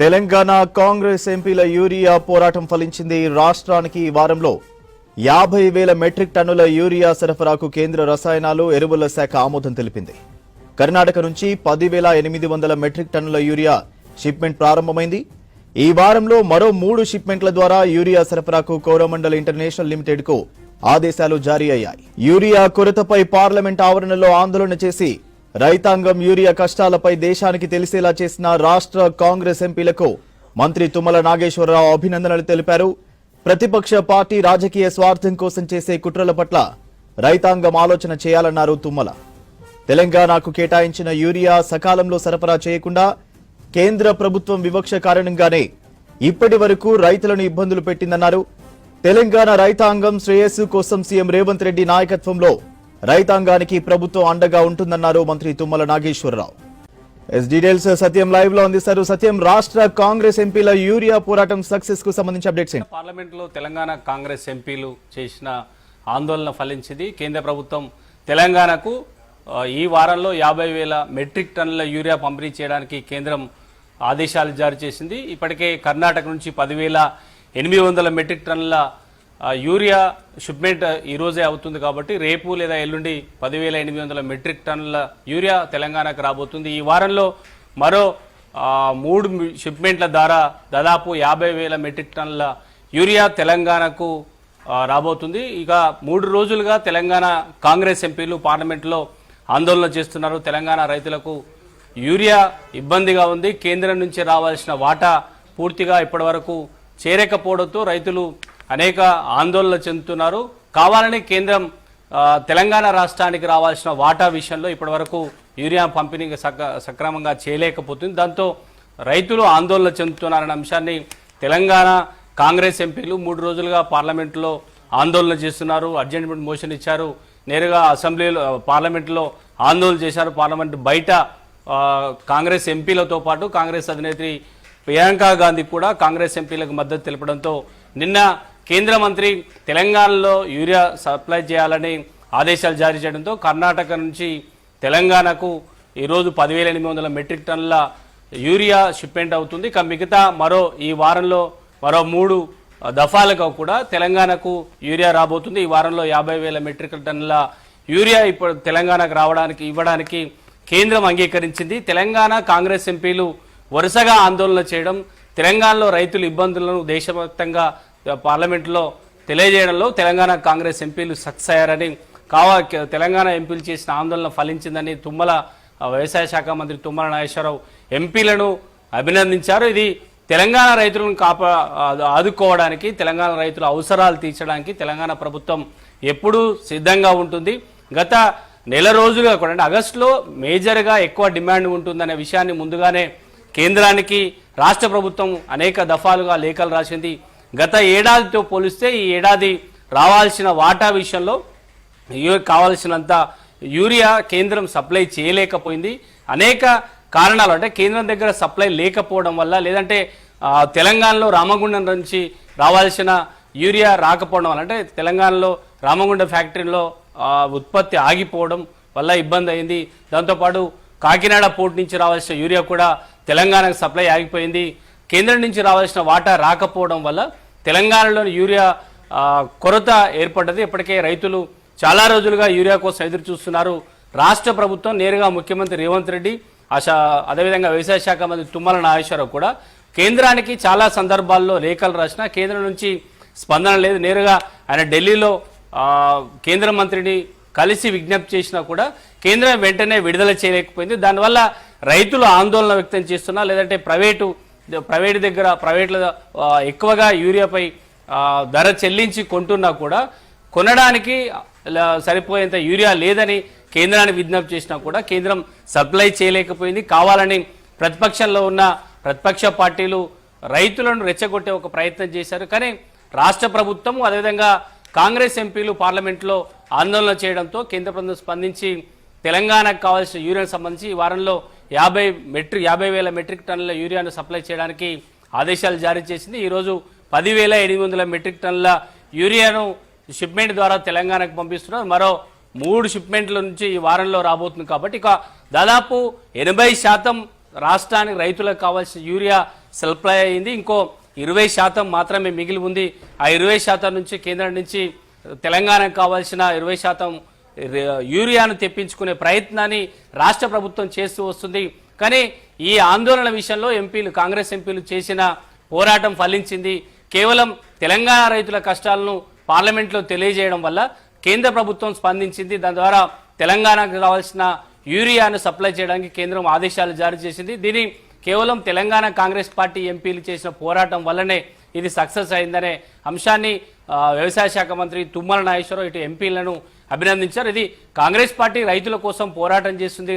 తెలంగాణ కాంగ్రెస్ ఎంపీల యూరియా పోరాటం ఫలించింది రాష్ట్రానికి ఈ వారంలో. యాభై వేల మెట్రిక్ టన్నుల యూరియా సరఫరాకు కేంద్ర రసాయనాలు ఎరువుల శాఖ ఆమోదం తెలిపింది. కర్ణాటక నుంచి పదివేల ఎనిమిది వందల మెట్రిక్ టన్నుల యూరియా షిప్మెంట్ ప్రారంభమైంది. ఈ వారంలో మరో మూడు షిప్మెంట్ల ద్వారా యూరియా సరఫరాకు కోరమండల్ ఇంటర్నేషనల్ లిమిటెడ్కు ఆదేశాలు జారీ అయ్యాయి. యూరియా కొరతపై పార్లమెంట్ ఆవరణలో ఆందోళన చేసి రైతాంగం యూరియా కష్టాలపై దేశానికి తెలిసేలా చేసిన రాష్ట్ర కాంగ్రెస్ ఎంపీలకు మంత్రి తుమ్మల నాగేశ్వరరావు అభినందనలు తెలిపారు. ప్రతిపక్ష పార్టీ రాజకీయ స్వార్థం కోసం చేసే కుట్రల పట్ల రైతాంగం ఆలోచన చేయాలన్నారు తుమ్మల. తెలంగాణకు కేటాయించిన యూరియా సకాలంలో సరఫరా చేయకుండా కేంద్ర ప్రభుత్వం వివక్ష కారణంగానే ఇప్పటి వరకు రైతులను ఇబ్బందులు పెట్టిందన్నారు. తెలంగాణ రైతాంగం శ్రేయస్సు కోసం సీఎం రేవంత్ రెడ్డి నాయకత్వంలో రైతాంగానికి ప్రభుత్వం అండగా ఉంటుందన్నారు మంత్రి తుమ్మల నాగేశ్వరరావు. ఎస్ డీటెయిల్స్ సత్యం లైవ్లో అందిస్తారు. సత్యం రాష్ట్ర కాంగ్రెస్ ఎంపీల యూరియా పోరాటం సక్సెస్కు సంబంధించి అప్డేట్స్ పార్లమెంట్ పార్లమెంట్లో తెలంగాణ కాంగ్రెస్ ఎంపీలు చేసిన ఆందోళన ఫలించింది. కేంద్ర ప్రభుత్వం తెలంగాణకు ఈ వారంలో యాభై వేల మెట్రిక్ టన్నుల యూరియా పంపిణీ చేయడానికి కేంద్రం ఆదేశాలు జారీ చేసింది. ఇప్పటికే కర్ణాటక నుంచి పదివేల ఎనిమిది వందల మెట్రిక్ టన్నుల యూరియా షిప్మెంట్ ఈరోజే అవుతుంది కాబట్టి రేపు లేదా ఎల్లుండి పదివేల ఎనిమిది వందల మెట్రిక్ టన్నుల యూరియా తెలంగాణకు రాబోతుంది. ఈ వారంలో మరో మూడు షిప్మెంట్ల ద్వారా దాదాపు యాభై వేల మెట్రిక్ టన్నుల యూరియా తెలంగాణకు రాబోతుంది. ఇక మూడు రోజులుగా తెలంగాణ కాంగ్రెస్ ఎంపీలు పార్లమెంట్లో ఆందోళన చేస్తున్నారు. తెలంగాణ రైతులకు యూరియా ఇబ్బందిగా ఉంది. కేంద్రం నుంచి రావాల్సిన వాటా పూర్తిగా ఇప్పటివరకు చేరకపోవడంతో రైతులు అనేక ఆందోళన చెందుతున్నారు. కావాలని కేంద్రం తెలంగాణ రాష్ట్రానికి రావాల్సిన వాటా విషయంలో ఇప్పటివరకు యూరియా పంపిణీ సక్రమంగా చేయలేకపోతుంది. దాంతో రైతులు ఆందోళన చెందుతున్నారనే అంశాన్ని తెలంగాణ కాంగ్రెస్ ఎంపీలు మూడు రోజులుగా పార్లమెంట్లో ఆందోళన చేస్తున్నారు. అర్జెంట్మెంట్ మోషన్ ఇచ్చారు. నేరుగా అసెంబ్లీలో పార్లమెంట్లో ఆందోళన చేశారు. పార్లమెంట్ బయట కాంగ్రెస్ ఎంపీలతో పాటు కాంగ్రెస్ అధినేత్రి ప్రియాంక గాంధీ కూడా కాంగ్రెస్ ఎంపీలకు మద్దతు తెలపడంతో నిన్న కేంద్ర మంత్రి తెలంగాణలో యూరియా సప్లై చేయాలని ఆదేశాలు జారీ చేయడంతో కర్ణాటక నుంచి తెలంగాణకు ఈరోజు పదివేల ఎనిమిది వందల మెట్రిక్ టన్నుల యూరియా షిప్మెంట్ అవుతుంది. ఇక మిగతా మరో ఈ వారంలో మరో మూడు దఫాలుగా కూడా తెలంగాణకు యూరియా రాబోతుంది. ఈ వారంలో యాభై వేల మెట్రిక్ టన్నుల యూరియా ఇప్పుడు తెలంగాణకు రావడానికి ఇవ్వడానికి కేంద్రం అంగీకరించింది. తెలంగాణ కాంగ్రెస్ ఎంపీలు వరుసగా ఆందోళన చేయడం తెలంగాణలో రైతుల ఇబ్బందులను దేశవ్యాప్తంగా పార్లమెంట్లో తెలియజేయడంలో తెలంగాణ కాంగ్రెస్ ఎంపీలు సక్సెస్ అయ్యారని కావా తెలంగాణ ఎంపీలు చేసిన ఆందోళన ఫలించిందని తుమ్మల వ్యవసాయ శాఖ మంత్రి తుమ్మల నాగేశ్వరరావు ఎంపీలను అభినందించారు. ఇది తెలంగాణ రైతులను కాపా ఆదుకోవడానికి తెలంగాణ రైతుల అవసరాలు తీర్చడానికి తెలంగాణ ప్రభుత్వం ఎప్పుడూ సిద్ధంగా ఉంటుంది. గత నెల రోజులుగా కూడా అంటే ఆగస్టులో మేజర్గా ఎక్కువ డిమాండ్ ఉంటుందనే విషయాన్ని ముందుగానే కేంద్రానికి రాష్ట్ర ప్రభుత్వం అనేక దఫాలుగా లేఖలు రాసింది. గత ఏడాదితో పోలిస్తే ఈ ఏడాది రావాల్సిన వాటా విషయంలో కావాల్సినంత యూరియా కేంద్రం సప్లై చేయలేకపోయింది. అనేక కారణాలు అంటే కేంద్రం దగ్గర సప్లై లేకపోవడం వల్ల లేదంటే తెలంగాణలో రామగుండం నుంచి రావాల్సిన యూరియా రాకపోవడం వల్ల అంటే తెలంగాణలో రామగుండ ఫ్యాక్టరీలో ఉత్పత్తి ఆగిపోవడం వల్ల ఇబ్బంది అయింది. దాంతోపాటు కాకినాడ పోర్టు నుంచి రావాల్సిన యూరియా కూడా తెలంగాణకు సప్లై ఆగిపోయింది. కేంద్రం నుంచి రావాల్సిన వాటా రాకపోవడం వల్ల తెలంగాణలోని యూరియా కొరత ఏర్పడ్డది. ఇప్పటికే రైతులు చాలా రోజులుగా యూరియా కోసం ఎదురు చూస్తున్నారు రాష్ట్ర ప్రభుత్వం నేరుగా ముఖ్యమంత్రి రేవంత్ రెడ్డి ఆశ అదేవిధంగా వ్యవసాయ శాఖ మంత్రి తుమ్మల నాగేశ్వరరావు కూడా కేంద్రానికి చాలా సందర్భాల్లో లేఖలు రాసిన కేంద్రం నుంచి స్పందన లేదు. నేరుగా ఆయన ఢిల్లీలో కేంద్ర మంత్రిని కలిసి విజ్ఞప్తి చేసినా కూడా కేంద్రం వెంటనే విడుదల చేయలేకపోయింది. దానివల్ల రైతులు ఆందోళన వ్యక్తం చేస్తున్నా లేదంటే ప్రైవేటు ప్రైవేట్ దగ్గర ప్రైవేట్ల ఎక్కువగా యూరియాపై ధర చెల్లించి కొంటున్నా కూడా కొనడానికి సరిపోయేంత యూరియా లేదని కేంద్రాన్ని విజ్ఞప్తి చేసినా కూడా కేంద్రం సప్లై చేయలేకపోయింది. కావాలని ప్రతిపక్షంలో ఉన్న ప్రతిపక్ష పార్టీలు రైతులను రెచ్చగొట్టే ఒక ప్రయత్నం చేశారు. కానీ రాష్ట్ర ప్రభుత్వం అదేవిధంగా కాంగ్రెస్ ఎంపీలు పార్లమెంట్లో ఆందోళన చేయడంతో కేంద్ర ప్రభుత్వం స్పందించి తెలంగాణకు కావాల్సిన యూరియాకు సంబంధించి ఈ వారంలో యాభై మెట్రిక్ యాభై వేల మెట్రిక్ టన్నుల యూరియాను సప్లై చేయడానికి ఆదేశాలు జారీ చేసింది. ఈరోజు పదివేల ఎనిమిది వందల మెట్రిక్ టన్నుల యూరియాను షిప్మెంట్ ద్వారా తెలంగాణకు పంపిస్తున్నారు. మరో మూడు షిప్మెంట్ల నుంచి ఈ వారంలో రాబోతుంది కాబట్టి ఇక దాదాపు ఎనభై శాతం రాష్ట్రానికి రైతులకు కావాల్సిన యూరియా సప్లై అయింది. ఇంకో ఇరవై శాతం మాత్రమే మిగిలి ఉంది. ఆ ఇరవై శాతం నుంచి కేంద్రం నుంచి తెలంగాణకు కావాల్సిన ఇరవై శాతం యూరియాను తెప్పించుకునే ప్రయత్నాన్ని రాష్ట్ర ప్రభుత్వం చేస్తూ వస్తుంది. కానీ ఈ ఆందోళన విషయంలో ఎంపీలు కాంగ్రెస్ ఎంపీలు చేసిన పోరాటం ఫలించింది. కేవలం తెలంగాణ రైతుల కష్టాలను పార్లమెంట్లో తెలియజేయడం వల్ల కేంద్ర ప్రభుత్వం స్పందించింది. దాని ద్వారా తెలంగాణకు రావాల్సిన యూరియాను సప్లై చేయడానికి కేంద్రం ఆదేశాలు జారీ చేసింది. దీని కేవలం తెలంగాణ కాంగ్రెస్ పార్టీ ఎంపీలు చేసిన పోరాటం వల్లనే ఇది సక్సెస్ అయిందనే అంశాన్ని వ్యవసాయ శాఖ మంత్రి తుమ్మల నాగేశ్వరరావు ఇటు ఎంపీలను అభినందించారు. ఇది కాంగ్రెస్ పార్టీ రైతుల కోసం పోరాటం చేస్తుంది.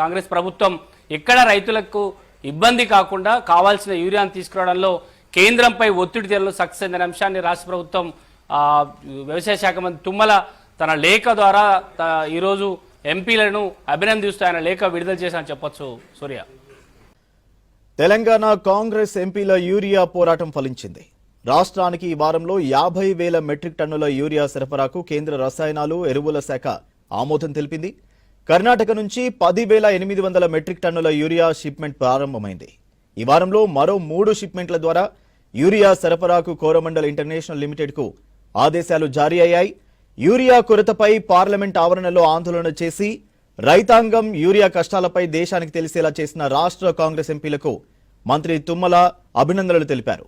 కాంగ్రెస్ ప్రభుత్వం ఎక్కడ రైతులకు ఇబ్బంది కాకుండా కావాల్సిన యూరియాను తీసుకురావడంలో కేంద్రంపై ఒత్తిడి తెరలో సక్సెస్ అయిన అంశాన్ని రాష్ట్ర ప్రభుత్వం వ్యవసాయ శాఖ మంత్రి తుమ్మల తన లేఖ ద్వారా ఈరోజు ఎంపీలను అభినందిస్తూ ఆయన లేఖ విడుదల చేశారని చెప్పొచ్చు. సూర్య. తెలంగాణ కాంగ్రెస్ ఎంపీల యూరియా పోరాటం ఫలించింది. రాష్ట్రానికి ఈ వారంలో యాభై వేల మెట్రిక్ టన్నుల యూరియా సరఫరాకు కేంద్ర రసాయనాలు ఎరువుల శాఖ ఆమోదం తెలిపింది. కర్ణాటక నుంచి పది వేల ఎనిమిది వందల మెట్రిక్ టన్నుల యూరియా షిప్మెంట్ ప్రారంభమైంది. ఈ వారంలో మరో మూడు షిప్మెంట్ల ద్వారా యూరియా సరఫరాకు కోరమండల్ ఇంటర్నేషనల్ లిమిటెడ్కు ఆదేశాలు జారీ అయ్యాయి. యూరియా కొరతపై పార్లమెంట్ ఆవరణలో ఆందోళన చేసి రైతాంగం యూరియా కష్టాలపై దేశానికి తెలిసేలా చేసిన రాష్ట్ర కాంగ్రెస్ ఎంపీలకు మంత్రి తుమ్మల అభినందనలు తెలిపారు.